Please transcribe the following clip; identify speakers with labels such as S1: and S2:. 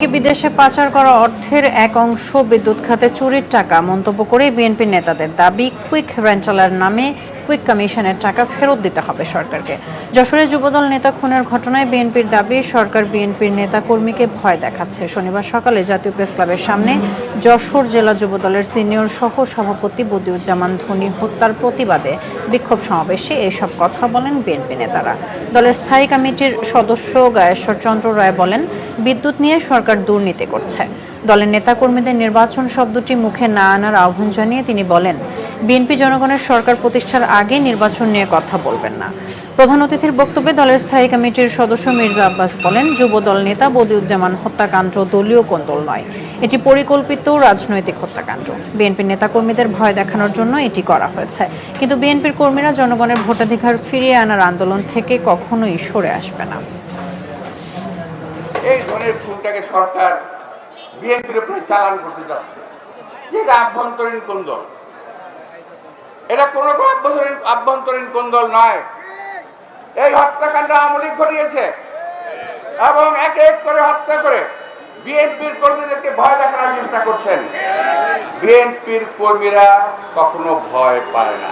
S1: বিদেশে পাচার করা অর্থের এক অংশ বিদ্যুৎ খাতে চুরির টাকা মন্তব্য করে বিএনপি নেতাদের দাবি, কুইক রেন্টালার নামে কুইক কমিশনের টাকা ফেরত দিতে হবে সরকারকে। যশোরে যুবদল নেতা খুনের ঘটনায় বিএনপির দাবি, সরকার বিএনপির নেতা কর্মীকে ভয় দেখাচ্ছে। শনিবার সকালে জাতীয় প্রেস ক্লাবের সামনে যশোর জেলা যুবদলের সিনিয়র সহ সভাপতি বদিউজ্জামান ধনী হত্যার প্রতিবাদে বিক্ষোভ সমাবেশে এসব কথা বলেন বিএনপি নেতারা। দলের স্থায়ী কমিটির সদস্য গায়েশ্বর চন্দ্র রায় বলেন, বিদ্যুৎ নিয়ে সরকার দুর্নীতি করছে। দলের নেতাকর্মীদের নির্বাচন শব্দটি মুখে না আনার আহ্বান জানিয়ে তিনি বলেন বিএনপি জনগণের সরকার প্রতিষ্ঠার আগে নির্বাচন নিয়ে কথা বলবেন না। প্রধান অতিথির বক্তব্যে দলের স্থায়ী কমিটির সদস্য মির্জা আব্বাস বলেন, যুবদল নেতা বদিউজ্জামান হত্যাকাণ্ড দলীয় কোন্দল নয়। এটি পরিকল্পিত রাজনৈতিক হত্যাকাণ্ড। বিএনপির নেতাকর্মীদের ভয় দেখানোর জন্য এটি করা হয়েছে। কিন্তু বিএনপির কর্মীরা জনগণের ভোটাধিকার ফিরিয়ে আনার আন্দোলন থেকে কখনোই সরে আসবে না।
S2: এই ধরনের খুনটাকে সরকার বিএনপির উপরে চালান করতে যাচ্ছে। যেটা আভ্যন্তরীণ কোন্দল। এটা কোন রকম আভ্যন্তরীণ আভ্যন্তরীণ কোন্দল নয়। এই হত্যাকাণ্ড আমলিক ঘটিয়েছে এবং এক এক করে হত্যা করে বিএনপির কর্মীদেরকে ভয় দেখানোর চেষ্টা করছেন। বিএনপির কর্মীরা কখনো ভয় পায় না।